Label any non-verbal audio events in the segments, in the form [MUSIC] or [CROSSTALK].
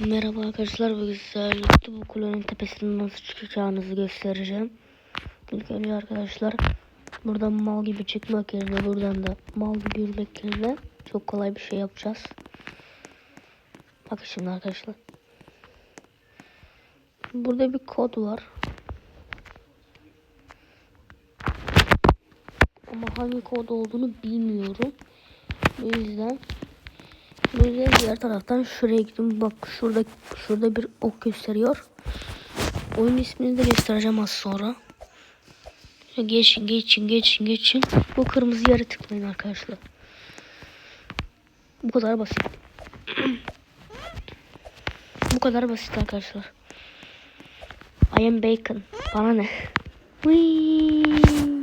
Merhaba arkadaşlar bugün sizlerle birlikte bu kulenin tepesinden nasıl çıkacağınızı göstereceğim. İlk önce arkadaşlar buradan mal gibi çıkmak yerine buradan da mal gibi yürümek yerine çok kolay bir şey yapacağız. Bakın şimdi arkadaşlar. Burada bir kod var. Ama hangi kod olduğunu bilmiyorum. O yüzden yüzden diğer taraftan şuraya gittim. Bak şurada şurada bir ok gösteriyor. Oyun ismini de göstereceğim az sonra. Geçin geçin geçin geçin. Bu kırmızı yere tıklayın arkadaşlar. Bu kadar basit. [CLEARS THROAT] Bu kadar basit arkadaşlar. I am bacon. Bana ne? Whee!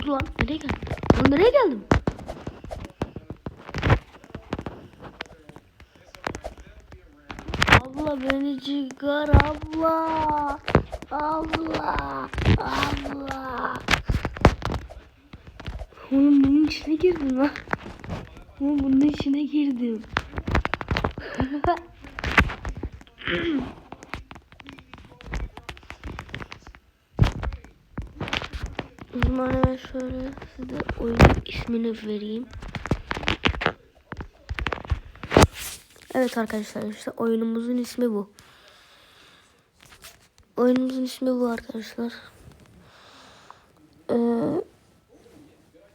Oldu lan? Nereye geldim? Lan nereye geldim? Abla beni çıkar abla. Abla. Abla. Oğlum bunun içine girdim lan. Oğlum bunun içine girdim. [CLEARS THROAT] o zaman hemen şöyle size oyunun ismini vereyim. Evet arkadaşlar işte oyunumuzun ismi bu. Oyunumuzun ismi bu arkadaşlar. Ee,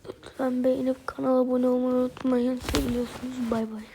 lütfen beğenip kanala abone olmayı unutmayın. Seviliyorsunuz. Bay bay.